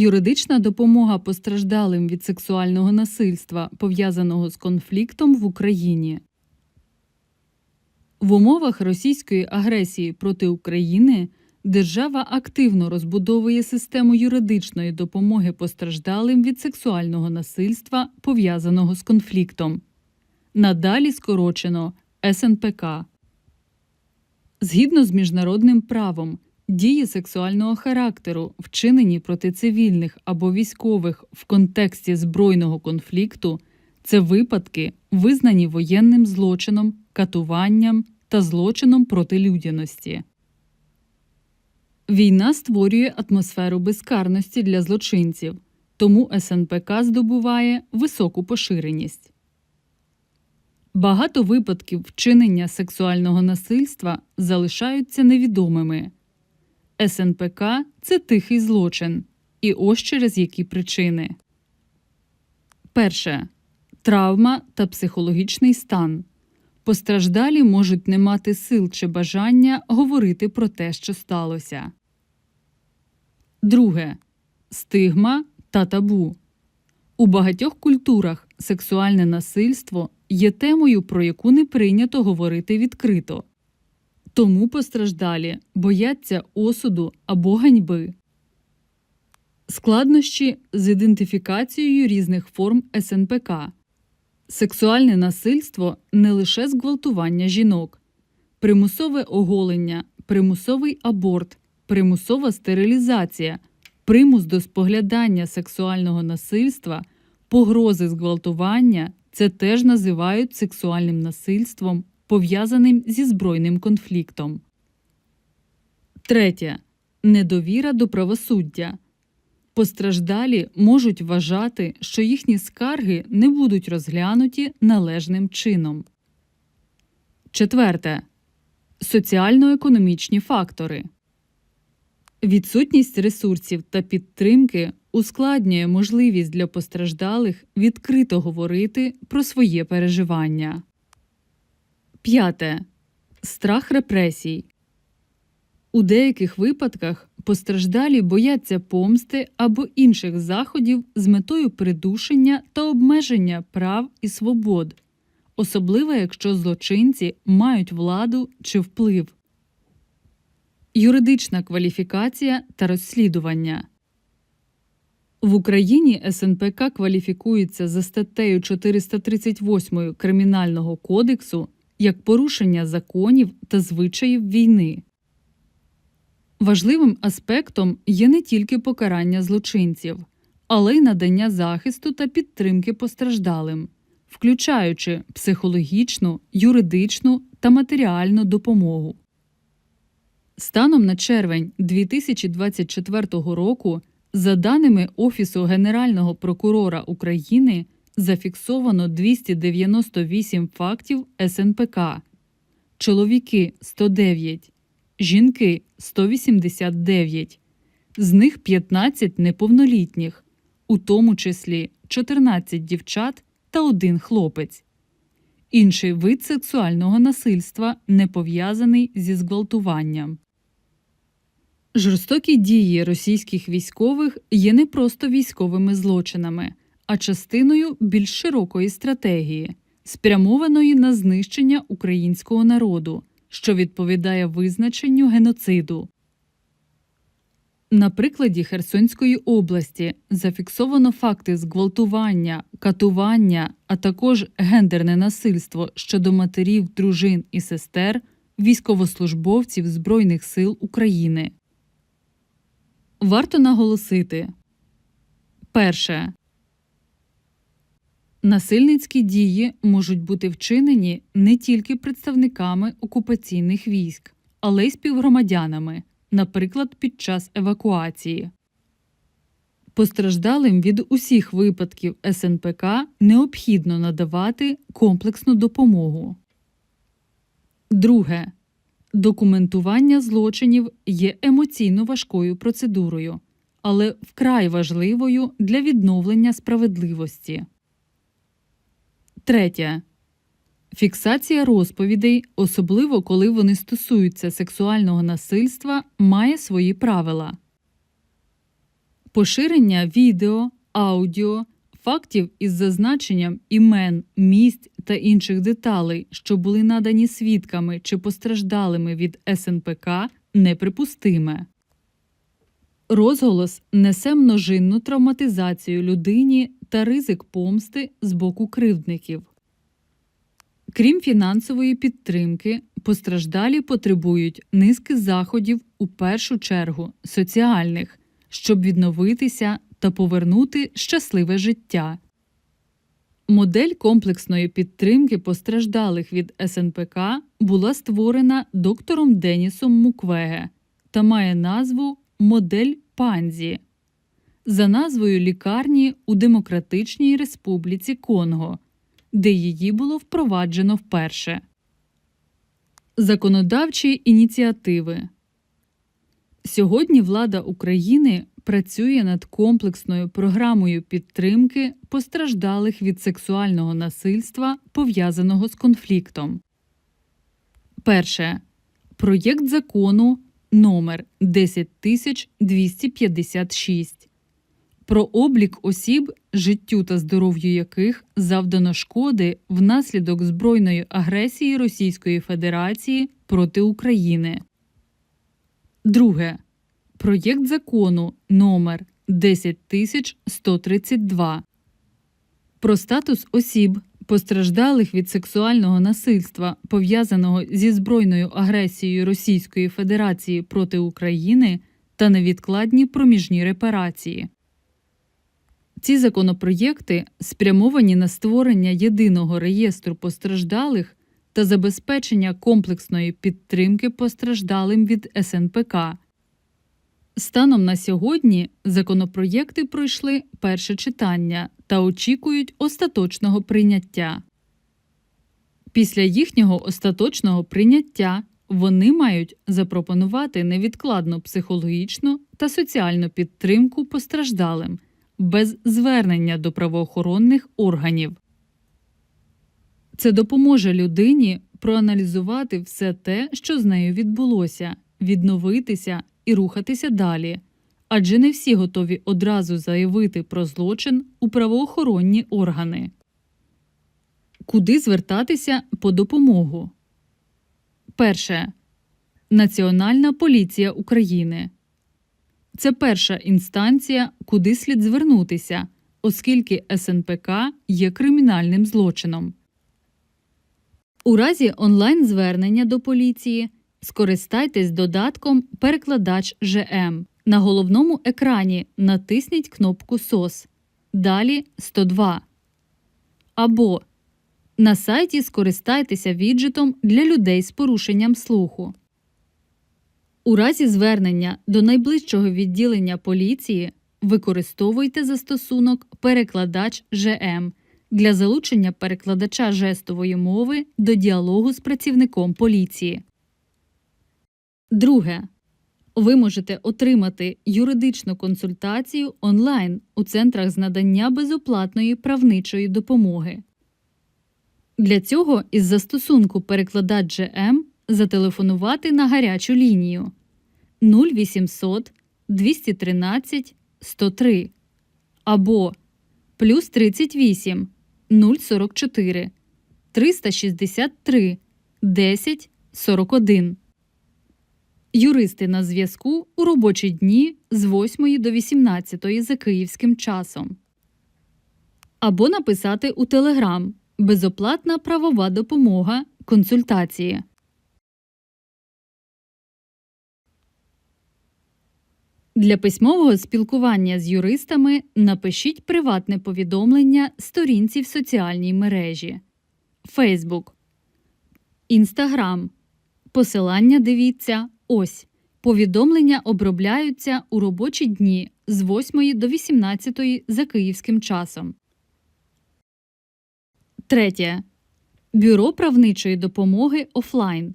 Юридична допомога постраждалим від сексуального насильства, пов'язаного з конфліктом в Україні. В умовах російської агресії проти України держава активно розбудовує систему юридичної допомоги постраждалим від сексуального насильства, пов'язаного з конфліктом. Надалі скорочено СНПК. Згідно з міжнародним правом, дії сексуального характеру, вчинені проти цивільних або військових в контексті збройного конфлікту, це випадки, визнані воєнним злочином, катуванням та злочином проти людяності. Війна створює атмосферу безкарності для злочинців, тому СНПК здобуває високу поширеність. Багато випадків вчинення сексуального насильства залишаються невідомими. СНПК це тихий злочин. І ось через які причини. Перше. Травма та психологічний стан. Постраждалі можуть не мати сил чи бажання говорити про те, що сталося. Друге. Стигма та табу. У багатьох культурах сексуальне насильство є темою, про яку не прийнято говорити відкрито. Тому постраждалі бояться осуду або ганьби. Складнощі з ідентифікацією різних форм СНПК. Сексуальне насильство не лише зґвалтування жінок, примусове оголення, примусовий аборт, примусова стерилізація, примус до споглядання сексуального насильства, погрози зґвалтування це теж називають сексуальним насильством, пов'язаним зі збройним конфліктом. Третє. Недовіра до правосуддя. Постраждалі можуть вважати, що їхні скарги не будуть розглянуті належним чином. Четверте. Соціально-економічні фактори. Відсутність ресурсів та підтримки ускладнює можливість для постраждалих відкрито говорити про своє переживання. П'яте. Страх репресій. У деяких випадках постраждалі бояться помсти або інших заходів з метою придушення та обмеження прав і свобод, особливо якщо злочинці мають владу чи вплив. Юридична кваліфікація та розслідування. В Україні СНПК кваліфікується за статтею 438 Кримінального кодексу як порушення законів та звичаїв війни. Важливим аспектом є не тільки покарання злочинців, але й надання захисту та підтримки постраждалим, включаючи психологічну, юридичну та матеріальну допомогу. Станом на червень 2024 року, за даними Офісу Генерального прокурора України, зафіксовано 298 фактів СНПК, чоловіки 109, жінки 189, з них 15 неповнолітніх, у тому числі 14 дівчат та один хлопець. Інший вид сексуального насильства не пов'язаний зі зґвалтуванням. Жорстокі дії російських військових є не просто військовими злочинами, а частиною більш широкої стратегії, спрямованої на знищення українського народу, що відповідає визначенню геноциду. На прикладі Херсонської області зафіксовано факти зґвалтування, катування, а також гендерне насильство щодо матерів, дружин і сестер, військовослужбовців Збройних сил України. Варто наголосити перше. Насильницькі дії можуть бути вчинені не тільки представниками окупаційних військ, але й співгромадянами, наприклад, під час евакуації. Постраждалим від усіх випадків СНПК необхідно надавати комплексну допомогу. Друге. Документування злочинів є емоційно важкою процедурою, але вкрай важливою для відновлення справедливості. Третє. Фіксація розповідей, особливо коли вони стосуються сексуального насильства, має свої правила. поширення відео, аудіо, фактів із зазначенням імен, місць та інших деталей, що були надані свідками чи постраждалими від СНПК, неприпустиме. Розголос несе множинну травматизацію людині та ризик помсти з боку кривдників. Крім фінансової підтримки, постраждалі потребують низки заходів у першу чергу соціальних, щоб відновитися та повернути щасливе життя. Модель комплексної підтримки постраждалих від СНПК була створена доктором Денісом Муквеге та має назву Модель Панзі за назвою лікарні у Демократичній Республіці Конго, де її було впроваджено вперше. Законодавчі ініціативи Сьогодні влада України працює над комплексною програмою підтримки постраждалих від сексуального насильства, пов'язаного з конфліктом. Перше. Проєкт закону номер 10256 про облік осіб, життю та здоров'ю яких завдано шкоди внаслідок збройної агресії Російської Федерації проти України. Друге. Проєкт закону номер 10132 про статус осіб, постраждалих від сексуального насильства, пов'язаного зі збройною агресією Російської Федерації проти України та невідкладні проміжні репарації. Ці законопроєкти спрямовані на створення єдиного реєстру постраждалих та забезпечення комплексної підтримки постраждалим від СНПК. Станом на сьогодні законопроєкти пройшли перше читання та очікують остаточного прийняття. Після їхнього остаточного прийняття вони мають запропонувати невідкладну психологічну та соціальну підтримку постраждалим без звернення до правоохоронних органів. Це допоможе людині проаналізувати все те, що з нею відбулося, відновитися і рухатися далі, адже не всі готові одразу заявити про злочин у правоохоронні органи. Куди звертатися по допомогу? Перше. Національна поліція України. Це перша інстанція, куди слід звернутися, оскільки СНПК є кримінальним злочином. У разі онлайн-звернення до поліції скористайтесь додатком Перекладач ЖМ. На головному екрані натисніть кнопку СОС. Далі 102. Або на сайті скористайтеся віджитом для людей з порушенням слуху. У разі звернення до найближчого відділення поліції використовуйте застосунок Перекладач ЖМ для залучення перекладача жестової мови до діалогу з працівником поліції. Друге. Ви можете отримати юридичну консультацію онлайн у центрах з надання безоплатної правничої допомоги. Для цього із застосунку Перекладач ЖМ зателефонувати на гарячу лінію 0800 213 103 або плюс 38 044 363 10 41. Юристи на зв'язку у робочі дні з 8 до 18 за київським часом. Або написати у Телеграм Безоплатна правова допомога. Консультації. Для письмового спілкування з юристами напишіть приватне повідомлення сторінці в соціальній мережі Facebook, Instagram. Посилання дивіться ось. Повідомлення обробляються у робочі дні з 8 до 18 за київським часом. Третє. Бюро правничої допомоги офлайн.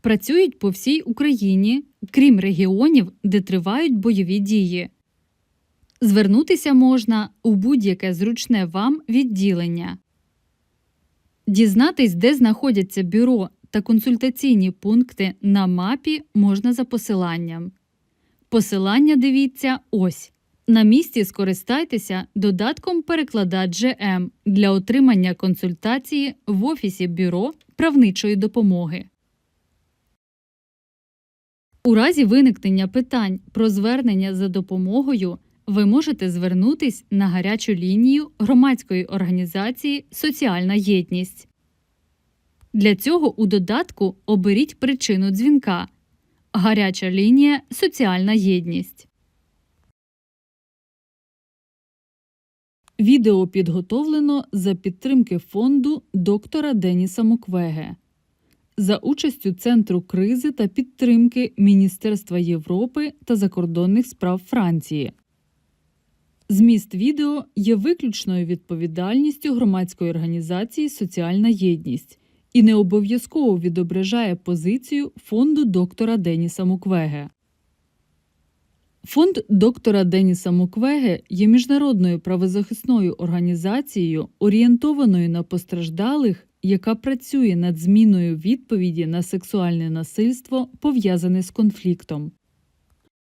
Працюють по всій Україні, крім регіонів, де тривають бойові дії. Звернутися можна у будь-яке зручне вам відділення. Дізнатись, де знаходяться бюро та консультаційні пункти на мапі можна за посиланням. Посилання дивіться ось. На місці скористайтеся додатком Перекладач GM для отримання консультації в офісі Бюро правничої допомоги. У разі виникнення питань про звернення за допомогою ви можете звернутись на гарячу лінію громадської організації Соціальна єдність. Для цього у додатку оберіть причину дзвінка Гаряча лінія Соціальна єдність. Відео підготовлено за підтримки фонду доктора Деніса Муквеге за участю Центру кризи та підтримки Міністерства Європи та закордонних справ Франції. Зміст відео є виключною відповідальністю громадської організації Соціальна єдність і не обов'язково відображає позицію фонду доктора Деніса Муквеге. Фонд доктора Деніса Муквеге є міжнародною правозахисною організацією, орієнтованою на постраждалих, яка працює над зміною відповіді на сексуальне насильство, пов'язане з конфліктом.